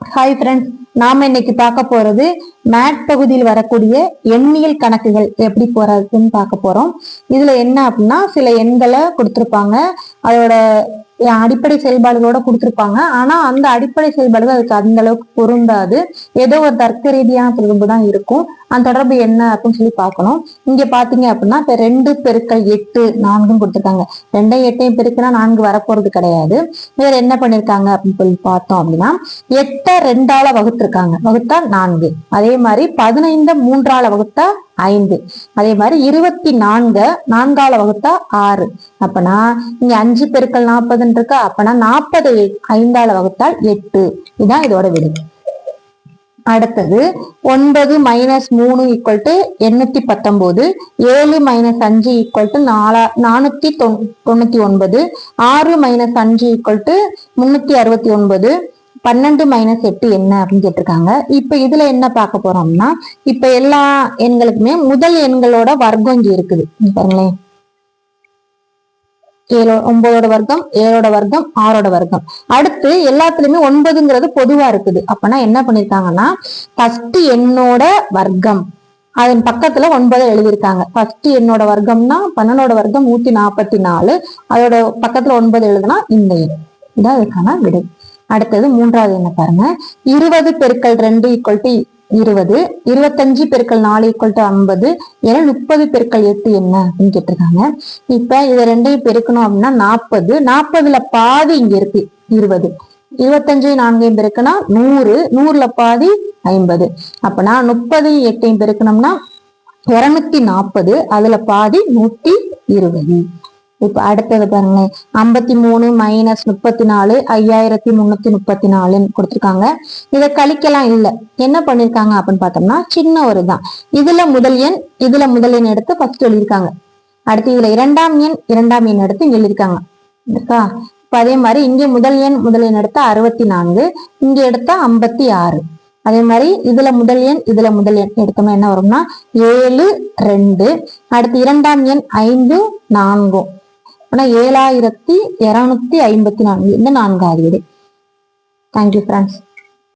Hi friends நாம இன்னைக்கு பார்க்க போறது மேட் பகுதியில் வரக்கூடிய எண்ணியல் கணக்குகள் எப்படி போறதுன்னு பார்க்க போறோம். இதுல என்ன அப்படின்னா சில எண்களை கொடுத்திருப்பாங்க. அதோட அடிப்படை செயல்பாடுகளோட கொடுத்துருப்பாங்க. ஆனா அந்த அடிப்படை செயல்பாடுகள் அதுக்கு அந்த அளவுக்கு பொருந்தாது. ஏதோ ஒரு தர்க்க ரீதியான தொடர்பு தான் இருக்கும். அந்த தொடர்பு என்ன அப்படின்னு சொல்லி பார்க்கணும். இங்க பாத்தீங்க அப்படின்னா இப்ப ரெண்டு பெருக்கள் எட்டு நான்கும் கொடுத்துருக்காங்க. ரெண்டையும் எட்டையும் பெருக்கினா நான்கு வரப்போறது கிடையாது. வேற என்ன பண்ணிருக்காங்க அப்படின்னு சொல்லி பார்த்தோம் அப்படின்னா எட்ட ரெண்டால வகுத்திருக்காங்க. வகுத்தா நான்கு. அதே மாதிரி பதினைந்த மூன்றால வகுத்தா ஐந்து. அதே மாதிரி இருபத்தி நான்கு நான்கால வகுத்தா ஆறு. அப்பனா இங்க அஞ்சு பெருக்கள் நாற்பதுன்னு இருக்கா? அப்பனா நாற்பது ஐந்தால வகுத்தால் எட்டு. இதுதான் இதோட விடை. அடுத்தது ஒன்பது மைனஸ் மூணு ஈக்குவல் டு எண்ணூத்தி பத்தொன்பது ஏழு மைனஸ் அஞ்சு ஈக்குவல் டு நாலா நானூத்தி தொண் தொண்ணூத்தி ஒன்பது ஆறு மைனஸ் அஞ்சு ஈக்குவல் டு முன்னூத்தி அறுபத்தி ஒன்பது பன்னெண்டு மைனஸ் எட்டு என்ன அப்படின்னு கேட்டிருக்காங்க. இப்ப இதுல என்ன பார்க்க போறோம்னா இப்ப எல்லா எண்களுக்குமே முதல் எண்களோட வர்க்கம் இங்க இருக்குது. பாருங்களேன் ஏழோ ஒன்பதோட வர்க்கம் ஏழோட வர்க்கம் ஆறோட வர்க்கம். அடுத்து எல்லாத்துலயுமே ஒன்பதுங்கிறது பொதுவா இருக்குது. அப்பனா என்ன பண்ணிருக்காங்கன்னா ஃபர்ஸ்ட் எண்ணோட வர்க்கம். அதன் பக்கத்துல ஒன்பதை எழுதியிருக்காங்க. ஃபர்ஸ்ட் என்னோட வர்க்கம்னா பன்னெண்டோட வர்க்கம் நூத்தி நாற்பத்தி நாலு. அதோட பக்கத்துல ஒன்பது எழுதுனா இந்த எண். இதான் அதுக்கான விடை. அடுத்தது மூன்றாவது என்ன பாருங்க. இருபது பெருக்கல் ரெண்டு ஈக்குவல் டு இருபது இருபத்தஞ்சு பெருக்கல் நாலு ஈக்குவல் டு ஐம்பது ஏன்னா முப்பது பெருக்கல் எட்டு என்ன அப்படின்னு கேட்டிருக்காங்க. இப்ப இதை ரெண்டையும் பெருக்கணும் அப்படின்னா நாற்பது நாற்பதுல பாதி இங்க இருக்கு இருபது. இருபத்தஞ்சு நான்கையும் பெருக்கினா நூறு. நூறுல பாதி ஐம்பது. அப்பனா முப்பது எட்டையும் பெருக்கணும்னா இருநூத்தி நாற்பது அதுல பாதி நூத்தி இருபது. இப்ப அடுத்தது பாருங்களேன். ஐம்பத்தி மூணு மைனஸ் முப்பத்தி நாலு ஐயாயிரத்தி முன்னூத்தி முப்பத்தி நாலுன்னு கொடுத்துருக்காங்க. இதை கழிக்கலாம் இல்லை. என்ன பண்ணிருக்காங்க அப்படின்னு பார்த்தோம்னா சின்ன ஒரு தான் இதுல முதல் எண் இதுல முதல் எண் எடுத்து ஃபர்ஸ்ட் எழுதியிருக்காங்க அடுத்து இதுல இரண்டாம் எண் இரண்டாம் எண் எடுத்து இங்க எழுதியிருக்காங்க இருக்கா இப்ப அதே மாதிரி இங்க முதல் எண் முதல் எண் எடுத்தா அறுபத்தி நான்கு இங்க எடுத்தா ஐம்பத்தி ஆறு. அதே மாதிரி இதுல முதல் எண் இதுல முதல் எண் எடுத்தோம்னா என்ன வரும்னா ஏழு ரெண்டு. அடுத்து இரண்டாம் எண் ஐந்து நான்கும் அப்படின்னா ஏழாயிரத்தி இருநூத்தி ஐம்பத்தி நான்கு இந்த நான்காவது வீடு. Thank you friends